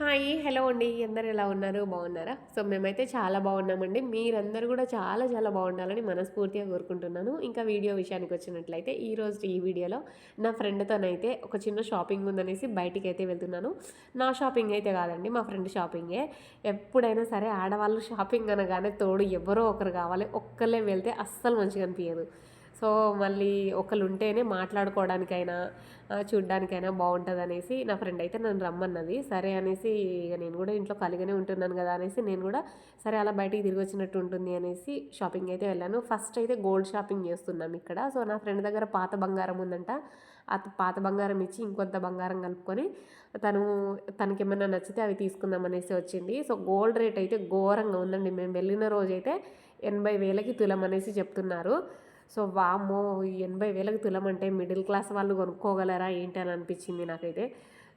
Hi hello అండి. అందరు ఎలా ఉన్నారు? బాగున్నారా? సో మేమైతే చాలా బాగున్నామండి. మీరందరూ కూడా చాలా చాలా బాగుండాలని మనస్ఫూర్తిగా కోరుకుంటున్నాను. ఇంకా వీడియో విషయానికి వచ్చినట్లయితే ఈ రోజు ఈ వీడియోలో నా ఫ్రెండ్తోనైతే ఒక చిన్న షాపింగ్ ఉందనేసి బయటికి అయితే వెళ్తున్నాను. నా షాపింగ్ అయితే కాదండి మా ఫ్రెండ్ షాపింగే. ఎప్పుడైనా సరే ఆడవాళ్ళు షాపింగ్ అనగానే తోడు ఎవరో ఒకరు కావాలి. ఒక్కళ్ళే వెళ్తే అస్సలు మంచిగా అనిపించదు సో మళ్ళీ ఒకళ్ళు ఉంటేనే మాట్లాడుకోవడానికైనా చూడడానికైనా చూడ్డానికైనా బాగుంటుంది అనేసి నా ఫ్రెండ్ అయితే నన్ను రమ్మన్నది. సరే అనేసి ఇక నేను కూడా ఇంట్లో ఖాళీగానే ఉంటున్నాను కదా అనేసి నేను కూడా సరే అలా బయటికి తిరిగి వచ్చినట్టు ఉంటుంది అనేసి షాపింగ్ అయితే వెళ్ళాను. ఫస్ట్ అయితే గోల్డ్ షాపింగ్ చేస్తున్నాం ఇక్కడ. సో నా ఫ్రెండ్ దగ్గర పాత బంగారం ఉందంట. ఆ పాత బంగారం ఇచ్చి ఇంకొంత బంగారం కలుపుకొని తను తనకి ఏమైనా నచ్చితే అవి తీసుకుందాం అనేసి వచ్చింది. సో గోల్డ్ రేట్ అయితే ఘోరంగా ఉందండి. మేము వెళ్ళిన రోజైతే ఎనభై వేలకి తులం అనేసి చెప్తున్నారు. సో వామ్మో ఎనభై వేలకు తులం అంటే మిడిల్ క్లాస్ వాళ్ళు కొనుక్కోగలరా ఏంటి అని అనిపించింది నాకైతే.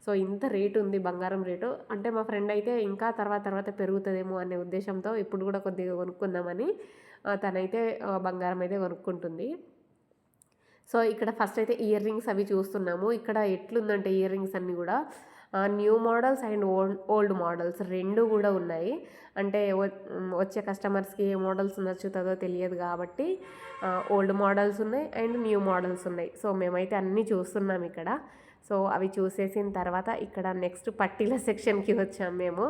సో ఇంత రేటు ఉంది బంగారం రేటు. అంటే మా ఫ్రెండ్ అయితే ఇంకా తర్వాత తర్వాత పెరుగుతుందేమో అనే ఉద్దేశంతో ఇప్పుడు కూడా కొద్దిగా కొనుక్కుందామని తనైతే బంగారం అయితే కొనుక్కుంటుంది. సో ఇక్కడ ఫస్ట్ అయితే ఇయర్ రింగ్స్ అవి చూస్తున్నాము. ఇక్కడ ఎట్లుందంటే ఇయర్ రింగ్స్ అన్నీ కూడా new models and old old models రెండు కూడా ఉన్నాయి. అంటే వచ్చే కస్టమర్స్కి ఏ మోడల్స్ నచ్చుతుందో తెలియదు కాబట్టి ఓల్డ్ మోడల్స్ ఉన్నాయి అండ్ న్యూ మోడల్స్ ఉన్నాయి. సో మేమైతే అన్నీ చూస్తున్నాం ఇక్కడ. సో అవి చూసేసిన తర్వాత ఇక్కడ నెక్స్ట్ పట్టీల సెక్షన్కి వచ్చాము మేము.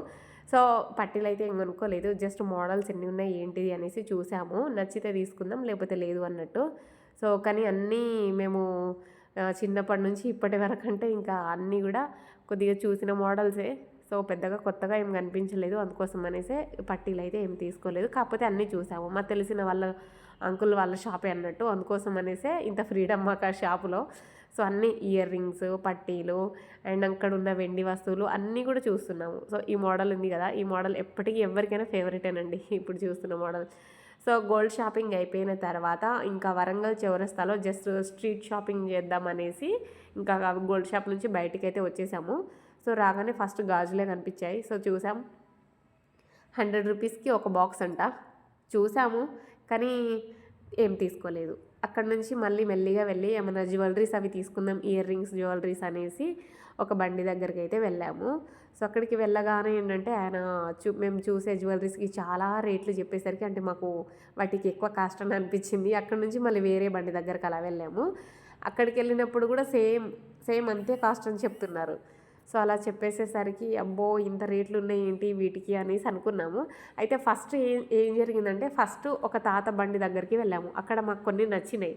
సో పట్టీలు అయితే ఏం కొనుక్కోలేదు. జస్ట్ మోడల్స్ ఎన్ని ఉన్నాయి ఏంటిది అనేసి చూసాము. నచ్చితే తీసుకుందాం లేకపోతే లేదు అన్నట్టు. సో కానీ అన్నీ మేము చిన్నప్పటి నుంచి ఇప్పటి వరకు అంటే ఇంకా అన్నీ కూడా కొద్దిగా చూసిన మోడల్సే. సో పెద్దగా కొత్తగా ఏం కనిపించలేదు. అందుకోసం అనేసి పట్టీలు అయితే ఏం తీసుకోలేదు. కాకపోతే అన్నీ చూసాము. మా తెలిసిన వాళ్ళ అంకుల్ వాళ్ళ షాపే అన్నట్టు. అందుకోసం అనేసే ఇంత ఫ్రీడమ్ మాకు ఆ షాపులో. సో అన్ని ఇయర్ రింగ్స్ పట్టీలు అండ్ అక్కడ ఉన్న వెండి వస్తువులు అన్నీ కూడా చూస్తున్నాము. సో ఈ మోడల్ ఉంది కదా. ఈ మోడల్ ఎప్పటికీ ఎవరికైనా ఫేవరెట్ అండి ఇప్పుడు చూస్తున్న మోడల్. సో గోల్డ్ షాపింగ్ అయిపోయిన తర్వాత ఇంకా వరంగల్ చౌరస్తాలో జస్ట్ స్ట్రీట్ షాపింగ్ చేద్దామనేసి ఇంకా గోల్డ్ షాప్ నుంచి బయటికి అయితే వచ్చేసాము. సో రాగానే ఫస్ట్ గాజులే కనిపించాయి. సో చూసాం. హండ్రెడ్ రూపీస్కి ఒక బాక్స్ అంట. చూసాము కానీ ఏం తీసుకోలేదు. అక్కడ నుంచి మళ్ళీ మెల్లిగా వెళ్ళి ఏమైనా జ్యువెలరీస్ అవి తీసుకుందాం ఇయర్ రింగ్స్ జ్యువెలరీస్ అనేసి ఒక బండి దగ్గరికి అయితే వెళ్ళాము. సో అక్కడికి వెళ్ళగానే ఏంటంటే ఆయన చూ మేము చూసే జ్యువెలరీస్కి చాలా రేట్లు చెప్పేసరికి అంటే మాకు వాటికి ఎక్కువ కాస్ట్ అని అనిపించింది. అక్కడ నుంచి మళ్ళీ వేరే బండి దగ్గరికి అలా వెళ్ళాము. అక్కడికి వెళ్ళినప్పుడు కూడా సేమ్ సేమ్ అంతే కాస్ట్ అని చెప్తున్నారు. సో అలా చెప్పేసేసరికి అబ్బో ఇంత రేట్లు ఉన్నాయి ఏంటి వీటికి అనేసి అనుకున్నాము. అయితే ఫస్ట్ ఏం ఏం జరిగిందంటే ఫస్ట్ ఒక తాత బండి దగ్గరికి వెళ్ళాము. అక్కడ మాకు కొన్ని నచ్చినాయి.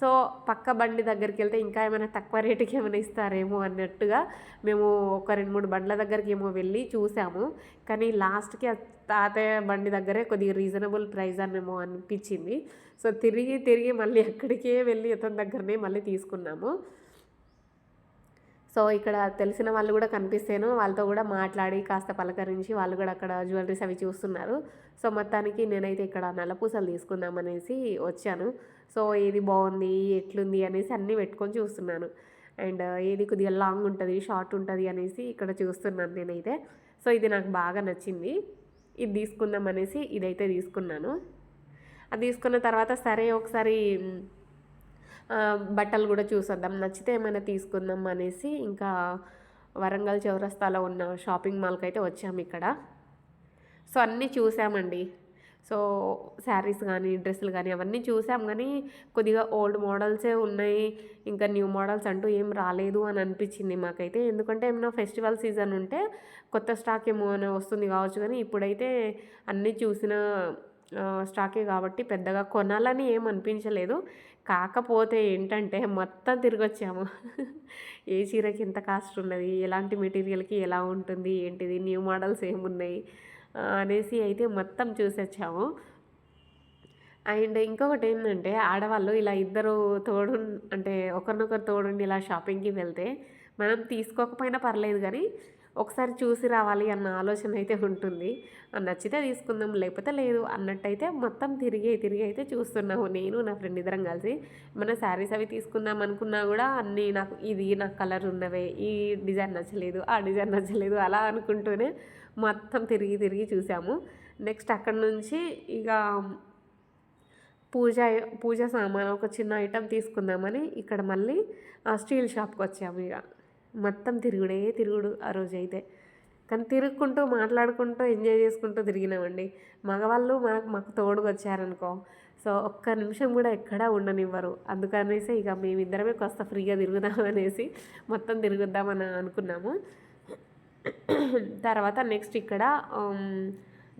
సో పక్క బండి దగ్గరికి వెళ్తే ఇంకా ఏమైనా తక్కువ రేటుకి ఏమైనా ఇస్తారేమో అన్నట్టుగా మేము ఒక రెండు మూడు బండ్ల దగ్గరికి ఏమో వెళ్ళి చూసాము. కానీ లాస్ట్కి తాతయ్య బండి దగ్గరే కొద్దిగా రీజనబుల్ ప్రైస్ అనేమో అనిపించింది. సో తిరిగి తిరిగి మళ్ళీ అక్కడికే వెళ్ళి ఇతని దగ్గరనే మళ్ళీ తీసుకున్నాము. సో ఇక్కడ తెలిసిన వాళ్ళు కూడా కనిపిస్తేను వాళ్ళతో కూడా మాట్లాడి కాస్త పలకరించి వాళ్ళు కూడా అక్కడ జ్యువెలరీస్ అవి చూస్తున్నారు. సో మొత్తానికి నేనైతే ఇక్కడ నల్లపూసలు తీసుకుందాం అనేసి వచ్చాను. సో ఏది బాగుంది ఎట్లుంది అనేసి అన్నీ పెట్టుకొని చూస్తున్నాను. అండ్ ఏది కొద్దిగా లాంగ్ ఉంటుంది షార్ట్ ఉంటుంది అనేసి ఇక్కడ చూస్తున్నాను నేనైతే. సో ఇది నాకు బాగా నచ్చింది. ఇది తీసుకుందాం అనేసి ఇదైతే తీసుకున్నాను. అది తీసుకున్న తర్వాత సరే ఒకసారి బట్టలు కూడా చూసొద్దాం. నచ్చితే ఏమైనా తీసుకుందాం అనేసి ఇంకా వరంగల్ చౌరస్తాలో ఉన్న షాపింగ్ మాల్కి అయితే వచ్చాము ఇక్కడ. సో అన్నీ చూసామండి. సో శారీస్ కానీ డ్రెస్సులు కానీ అవన్నీ చూసాం కానీ కొద్దిగా ఓల్డ్ మోడల్సే ఉన్నాయి. ఇంకా న్యూ మోడల్స్ అంటూ ఏం రాలేదు అని అనిపించింది మాకైతే. ఎందుకంటే ఏమైనా ఫెస్టివల్ సీజన్ ఉంటే కొత్త స్టాక్ ఏమో అని వస్తుంది కావచ్చు కానీ ఇప్పుడైతే అన్నీ చూసిన స్టాకే కాబట్టి పెద్దగా కొనాలని ఏం అనిపించలేదు. కాకపోతే ఏంటంటే మొత్తం తిరిగొచ్చాము. ఏ చీరకి ఎంత కాస్ట్ ఉన్నది? ఎలాంటి మెటీరియల్కి ఎలా ఉంటుంది? ఏంటిది? న్యూ మోడల్స్ ఏమున్నాయి? అనేసి అయితే మొత్తం చూసొచ్చాము అండ్ ఇంకొకటి ఏంటంటే ఆడవాళ్ళు ఇలా ఇద్దరు తోడు అంటే ఒకరినొకరు తోడుండి ఇలా షాపింగ్కి వెళ్తే మనం తీసుకోకపోయినా పర్లేదు కానీ ఒకసారి చూసి రావాలి అన్న ఆలోచన అయితే ఉంటుంది. నచ్చితే తీసుకుందాం లేకపోతే లేదు అన్నట్టయితే మొత్తం తిరిగి తిరిగి అయితే చూస్తున్నాము. నేను నా ఫ్రెండ్ ఇద్దరం కలిసి మన శారీస్ అవి తీసుకుందాం అనుకున్నా కూడా అన్నీ నాకు ఇది నాకు కలర్ ఉన్నవే ఈ డిజైన్ నచ్చలేదు ఆ డిజైన్ నచ్చలేదు అలా అనుకుంటూనే మొత్తం తిరిగి తిరిగి చూసాము. నెక్స్ట్ అక్కడ నుంచి ఇక పూజ పూజ సామాన్ ఒక చిన్న ఐటెం తీసుకుందామని ఇక్కడ మళ్ళీ ఆ స్టీల్ షాప్కి వచ్చాము ఇక. మొత్తం తిరుగుడే తిరుగుడు ఆ రోజు అయితే కానీ తిరుగుకుంటూ మాట్లాడుకుంటూ ఎంజాయ్ చేసుకుంటూ తిరిగినామండి. మగవాళ్ళు మనకు మాకు తోడుగా వచ్చారనుకో. సో ఒక్క నిమిషం కూడా ఎక్కడా ఉండనివ్వరు. అందుకనేసి ఇక మేమిద్దరమే కాస్త ఫ్రీగా తిరుగుదామనేసి మొత్తం తిరుగుద్దామని అనుకున్నాము. తర్వాత నెక్స్ట్ ఇక్కడ um,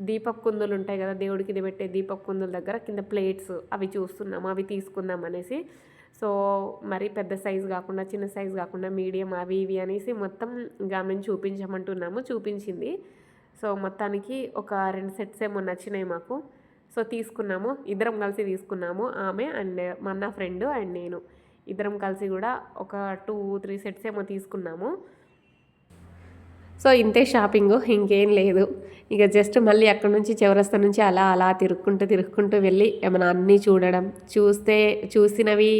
దీపక్ కుందులు ఉంటాయి కదా దేవుడికి ఇది పెట్టే దీపక్ కుందుల దగ్గర కింద ప్లేట్స్ అవి చూస్తున్నాము అవి తీసుకుందాం అనేసి. సో మరి పెద్ద సైజు కాకుండా చిన్న సైజు కాకుండా మీడియం అవి ఇవి అనేసి మొత్తం ఇంకా మేము చూపించమంటున్నాము చూపించింది. సో మొత్తానికి ఒక రెండు సెట్స్ ఏమో నచ్చినాయి మాకు. సో తీసుకున్నాము ఇద్దరం కలిసి తీసుకున్నాము ఆమె అండ్ మా ఫ్రెండ్ అండ్ నేను. ఇద్దరం కలిసి కూడా ఒక టూ త్రీ సెట్స్ ఏమో తీసుకున్నాము. సో ఇంతే షాపింగ్ ఇంకేం లేదు. ఇక జస్ట్ మళ్ళీ అక్కడ నుంచి చౌరస్తా నుంచి అలా అలా తిరుక్కుంటూ తిరుక్కుంటూ వెళ్ళి ఏమైనా అన్నీ చూడడం. చూస్తే చూసినవి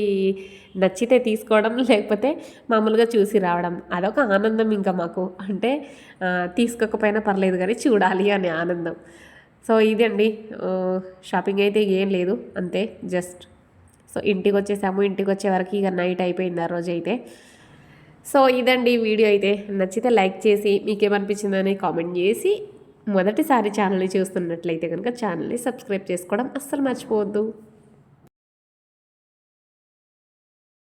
నచ్చితే తీసుకోవడం లేకపోతే మామూలుగా చూసి రావడం. అదొక ఆనందం ఇంకా మాకు. అంటే తీసుకోకపోయినా పర్లేదు కానీ చూడాలి అనే ఆనందం. సో ఇదండి. షాపింగ్ అయితే ఏం లేదు. అంతే జస్ట్. సో ఇంటికి వచ్చేసాము ఇంటికి వచ్చే వరకు ఇక నైట్ అయిపోయింది ఆ రోజు అయితే సో ఇదండి వీడియో అయితే. నచ్చితే లైక్ చేసి మీకేమనిపించిందని కామెంట్ చేసి మొదటిసారి ఛానల్ని చూస్తున్నట్లయితే కనుక ఛానల్ని సబ్స్క్రైబ్ చేసుకోవడం అస్సలు మర్చిపోవద్దు.